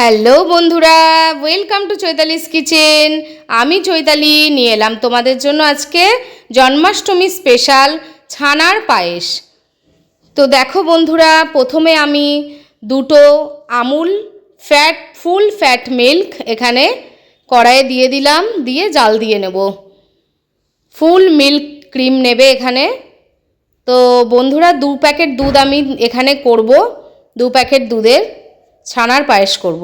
Hello বন্ধুরা welcome to Chaitali's kitchen আমি চৈতালি, নিয়ে এলাম তোমাদের জন্য আজকে জন্মাষ্টমী স্পেশাল ছানার পায়েস। তো দেখো বন্ধুরা, প্রথমে আমি দুটো Amul fat full fat milk এখানে কড়াইয়ে দিয়ে দিলাম, দিয়ে জাল দিয়ে নেব। ফুল মিল্ক ক্রিম নেবে এখানে। তো বন্ধুরা, দু প্যাকেট দুধ আমি এখানে করব, দু প্যাকেট দুধের। ছানার পায়েস করব।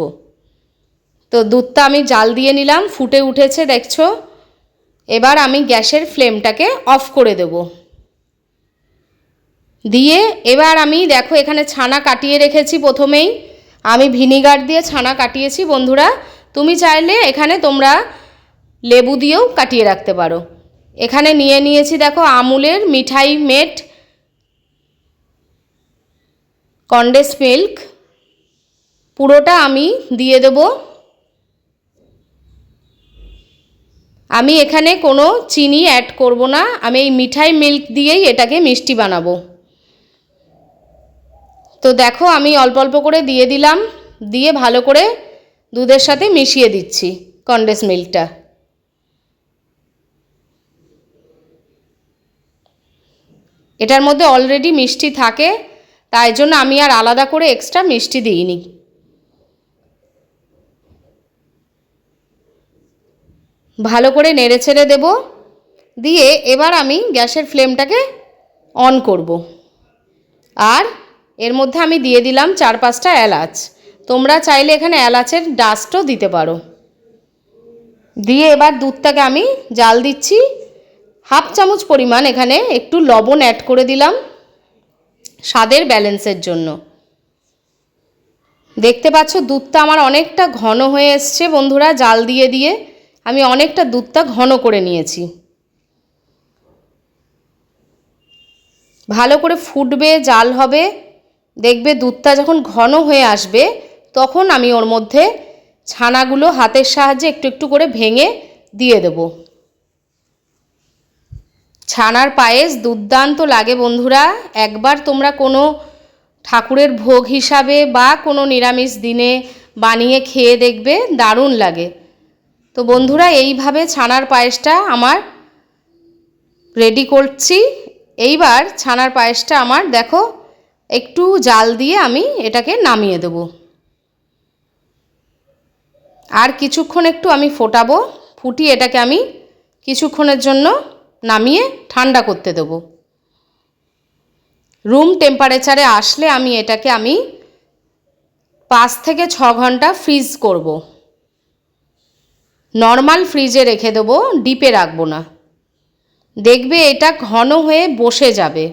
তো দুধটা আমি জাল দিয়ে নিলাম, ফুটে উঠেছে দেখছ? এবার আমি গ্যাসের ফ্লেমটাকে অফ করে দেব। দিয়ে এবার আমি দেখো এখানে ছানা কাটিয়ে রেখেছি প্রথমেই। আমি ভিনিগার দিয়ে ছানা কাটিয়েছি বন্ধুরা। তুমি চাইলে এখানে তোমরা লেবু দিয়েও কাটিয়ে রাখতে পারো। এখানে নিয়ে নিয়েছি দেখো আমুলের মিঠাই মেট, কন্ডেন্স মিল্ক পুরোটা আমি দিয়ে দেব। আমি এখানে কোনো চিনি অ্যাড করব না। আমি এই মিঠাই মিল্ক দিয়েই এটাকে মিষ্টি বানাবো। তো দেখো, আমি অল্প অল্প করে দিয়ে দিলাম। দিয়ে ভালো করে দুধের সাথে মিশিয়ে দিচ্ছি কন্ডেন্স মিল্কটা এটার মধ্যে অলরেডি মিষ্টি থাকে, তাই জন্য আমি আর আলাদা করে এক্সট্রা মিষ্টি দিইনি। ভালো করে নেড়ে ছেড়ে দেব। দিয়ে এবার আমি গ্যাসের ফ্লেমটাকে অন করব। আর এর মধ্যে আমি দিয়ে দিলাম চার পাঁচটা এলাচ। তোমরা চাইলে এখানে এলাচের ডাস্টও দিতে পারো। দিয়ে এবার দুধটাকে আমি জাল দিচ্ছি। হাফ চামচ পরিমাণ এখানে একটু লবণ অ্যাড করে দিলাম স্বাদের ব্যালেন্সের জন্য। দেখতে পাচ্ছ দুধটা আমার অনেকটা ঘন হয়ে এসছে বন্ধুরা, জাল দিয়ে দিয়ে। আমি অনেকটা দুধটা ঘন করে নিয়েছি। ভালো করে ফুটবে, জাল হবে, দেখবে দুধটা যখন ঘন হয়ে আসবে, তখন আমি ওর মধ্যে ছানাগুলো হাতের সাহায্যে একটু একটু করে ভেঙে দিয়ে দেব। ছানার পায়েস দুর্দান্ত লাগে বন্ধুরা। একবার তোমরা কোনো ঠাকুরের ভোগ হিসাবে বা কোনো নিরামিষ দিনে বানিয়ে খেয়ে দেখবে, দারুণ লাগে। তো বন্ধুরা, এইভাবে ছানার পায়েসটা আমার রেডি করছি। এইবার ছানার পায়েসটা আমার, দেখো, একটু জাল দিয়ে আমি এটাকে নামিয়ে দেব। আর কিছুক্ষণ একটু আমি ফোটাবো, ফুটিয়ে এটাকে আমি কিছুক্ষণের জন্য নামিয়ে ঠান্ডা করতে দেব। রুম টেম্পারেচারে আসলে আমি এটাকে আমি পাঁচ থেকে ছ ঘণ্টা ফ্রিজ করব। নর্মাল ফ্রিজে রেখে দেবো, ডিপে রাখব না। দেখবে এটা ঘন হয়ে বসে যাবে।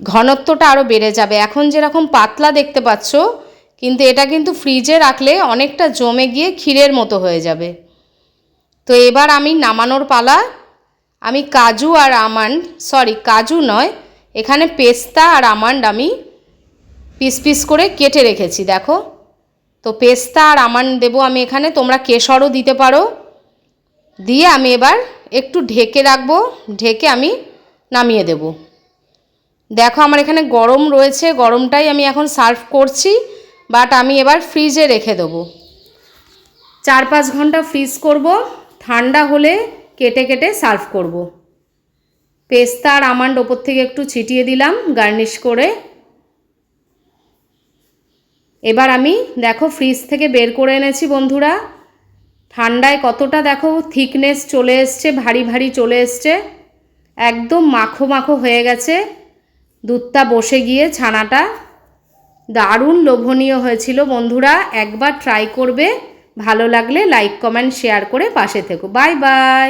ঘনত্বটা আরও বেড়ে যাবে। এখন যেরকম পাতলা দেখতে পাচ্ছ, কিন্তু এটা কিন্তু ফ্রিজে রাখলে অনেকটা জমে গিয়ে ক্ষীরের মতো হয়ে যাবে। তো এবার আমি নামানোর পালা। আমি কাজু আর আমান্ড, সরি, কাজু নয়, এখানে পেস্তা আর আমান্ড আমি পিস পিস করে কেটে রেখেছি, দেখো। তো পেস্তা আর আমান্ড দেবো আমি এখানে, তোমরা কেশরও দিতে পারো। দিয়ে আমি এবার একটু ঢেকে রাখব, ঢেকে আমি নামিয়ে দেব। দেখো আমার এখানে গরম রয়েছে, গরমটাই আমি এখন সার্ভ করছি, বাট আমি এবার ফ্রিজে রেখে দেবো। চার পাঁচ ঘণ্টা ফ্রিজ করব, ঠান্ডা হলে কেটে কেটে সার্ভ করব। পেস্তা আর আমান্ড ওপর থেকে একটু ছিটিয়ে দিলাম, গার্নিশ করে। এবার আমি, দেখো ফ্রিজ থেকে বের করে এনেছি বন্ধুরা। ঠান্ডায় কতটা, দেখো থিকনেস চলে এসছে, ভারী ভারী চলে এসছে। একদম মাখো মাখো হয়ে গেছে। দুধটা বসে গিয়ে ছানাটা। দারুণ লোভনীয় হয়েছিল বন্ধুরা। একবার ট্রাই করবে, ভালো লাগলে লাইক কমেন্ট শেয়ার করে পাশে থেকো। Bye bye